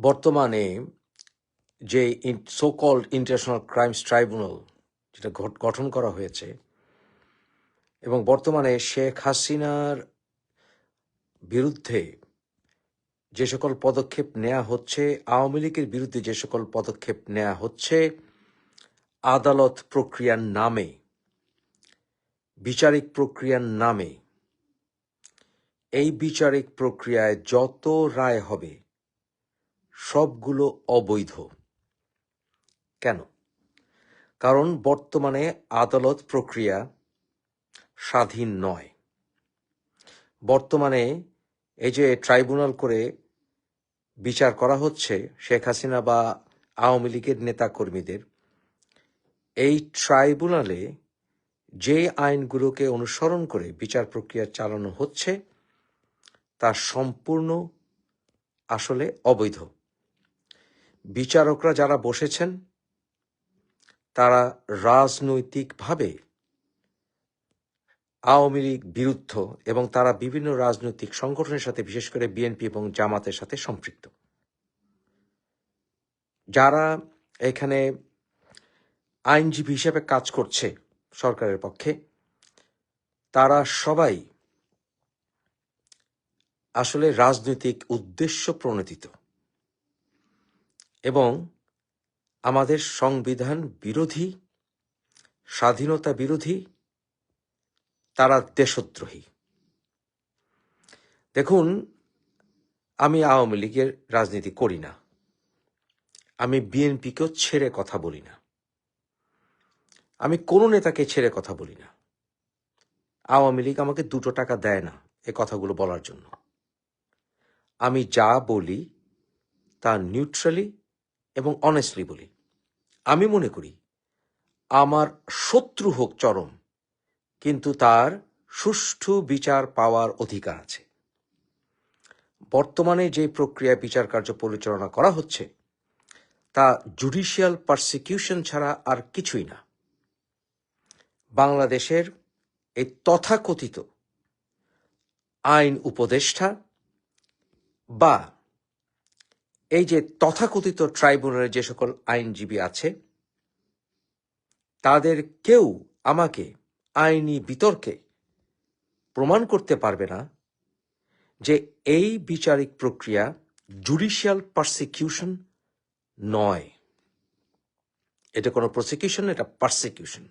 বর্তমানে যে so called international crimes tribunal যেটা গঠন করা হয়েছে এবং বর্তমানে শেখ হাসিনার বিরুদ্ধে যে সকল পদক্ষেপ নেওয়া হচ্ছে, আওয়ামী লীগের বিরুদ্ধে যে সকল পদক্ষেপ নেওয়া হচ্ছে, আদালত প্রক্রিয়ার নামে, বিচারিক প্রক্রিয়ার নামে, এই বিচারিক প্রক্রিয়ায় যত রায় হবে সবগুলো অবৈধ। কেন? কারণ বর্তমানে আদালত প্রক্রিয়া স্বাধীন নয়। বর্তমানে এই যে ট্রাইব্যুনাল করে বিচার করা হচ্ছে শেখ হাসিনা বা আওয়ামী লীগের নেতাকর্মীদের, এই ট্রাইব্যুনালে যে আইনগুলোকে অনুসরণ করে বিচার প্রক্রিয়া চালানো হচ্ছে, তা সম্পূর্ণ আসলে অবৈধ। বিচারকরা যারা বসেছেন, তারা রাজনৈতিকভাবে আওয়ামী লীগ বিরুদ্ধ এবং তারা বিভিন্ন রাজনৈতিক সংগঠনের সাথে, বিশেষ করে বিএনপি এবং জামাতের সাথে সম্পৃক্ত। যারা এখানে আইনজীবী হিসেবে কাজ করছে সরকারের পক্ষে, তারা সবাই আসলে রাজনৈতিক উদ্দেশ্য প্রণোদিত। এবং আমাদের সংবিধান বিরোধী, স্বাধীনতা বিরোধী, তারা দেশদ্রোহী। দেখুন, আমি আওয়ামী লীগের রাজনীতি করি না। আমি বিএনপিকেও ছেড়ে কথা বলি না। আমি কোনো নেতাকে ছেড়ে কথা বলি না। আওয়ামী লীগ আমাকে দুটো টাকা দেয় না এ কথাগুলো বলার জন্য। আমি যা বলি তা নিউট্রালি এবং অনেস্টলি বলি, আমি মনে করি, আমার শত্রু হোক চরম, কিন্তু তার সুষ্ঠু বিচার পাওয়ার অধিকার আছে। বর্তমানে যে প্রক্রিয়া বিচার কার্য পরিচালনা করা হচ্ছে, তা জুডিশিয়াল পারসিকিউশন ছাড়া আর কিছুই না। বাংলাদেশের এই তথাকথিত আইন উপদেষ্টা বা এই যে তথাকথিত ট্রাইব্যুনালের যে সকল আইনজীবী আছে, তাদের কেউ আমাকে আইনি বিতর্কে প্রমাণ করতে পারবে না যে এই বিচারিক প্রক্রিয়া জুডিশিয়াল পারসিকিউশন নয়। এটা কোনো প্রসিকিউশন, এটা পারসিকিউশন।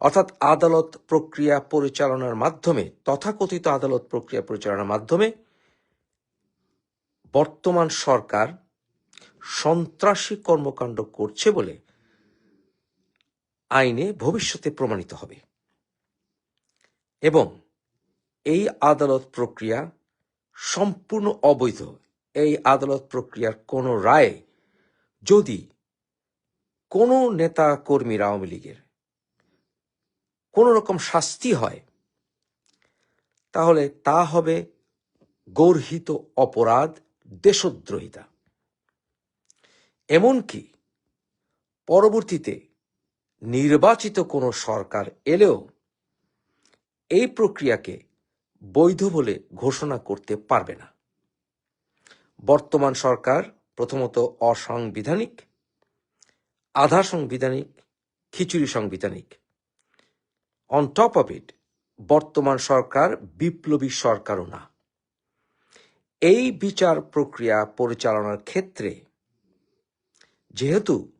অর্থাৎ আদালত প্রক্রিয়া পরিচালনার মাধ্যমে, তথাকথিত আদালত প্রক্রিয়া পরিচালনার মাধ্যমে বর্তমান সরকার সন্ত্রাসী কর্মকাণ্ড করছে বলে আইনে ভবিষ্যতে প্রমাণিত হবে। এবং এই আদালত প্রক্রিয়া সম্পূর্ণ অবৈধ। এই আদালত প্রক্রিয়ার কোনো রায়ে যদি কোনো নেতা কর্মীর আওয়ামী লীগের কোনো রকম শাস্তি হয়, তাহলে তা হবে গর্হিত অপরাধ দেশদ্রোহিতা। এমনকি পরবর্তীতে নির্বাচিত কোনো সরকার এলেও এই প্রক্রিয়াকে বৈধ বলে ঘোষণা করতে পারবে না। বর্তমান সরকার প্রথমত অসাংবিধানিক, আধা সাংবিধানিক, খিচুড়ি সাংবিধানিক। অন টপ অফ ইট বর্তমান সরকার বিপ্লবী সরকারও না। এই বিচার প্রক্রিয়া পরিচালনার ক্ষেত্রে যেহেতু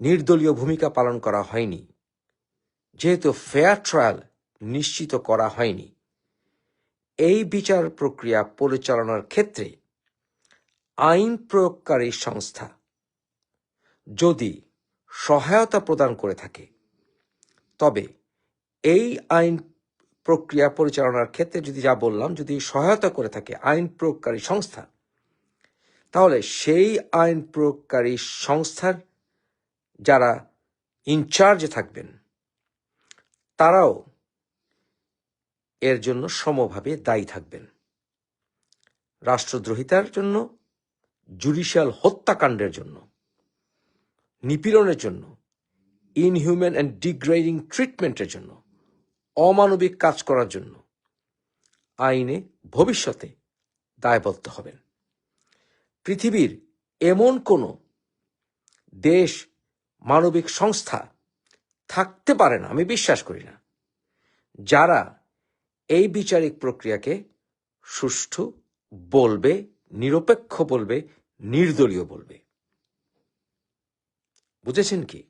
নির্দলীয় ভূমিকা পালন করা হয়নি, যেহেতু ফেয়ার ট্রায়াল নিশ্চিত করা হয়নি, এই বিচার প্রক্রিয়া পরিচালনার ক্ষেত্রে আইন প্রয়োগকারী সংস্থা যদি সহায়তা প্রদান করে থাকে, তবে এই আইন প্রক্রিয়া পরিচালনার ক্ষেত্রে যদি যা বললাম, যদি সহায়তা করে থাকে আইন প্রয়োগকারী সংস্থা, তাহলে সেই আইন প্রয়োগকারী সংস্থার যারা ইনচার্জে থাকবেন, তারাও এর জন্য সমভাবে দায়ী থাকবেন। রাষ্ট্রদ্রোহিতার জন্য জুডিশিয়াল হত্যাকাণ্ডের জন্য, নিপীড়নের জন্য ইনহিউম্যান অ্যান্ড ডিগ্রেডিং ট্রিটমেন্টের জন্য। অমানবিক কাজ করার জন্য আইনে ভবিষ্যতে দায়বদ্ধ হবেন। পৃথিবীর এমন কোনো দেশ, মানবিক সংস্থা থাকতে পারে না, আমি বিশ্বাস করি না, যারা এই বিচারিক প্রক্রিয়াকে সুষ্ঠু বলবে, নিরপেক্ষ বলবে, নির্দলীয় বলবে। বুঝেছেন কি?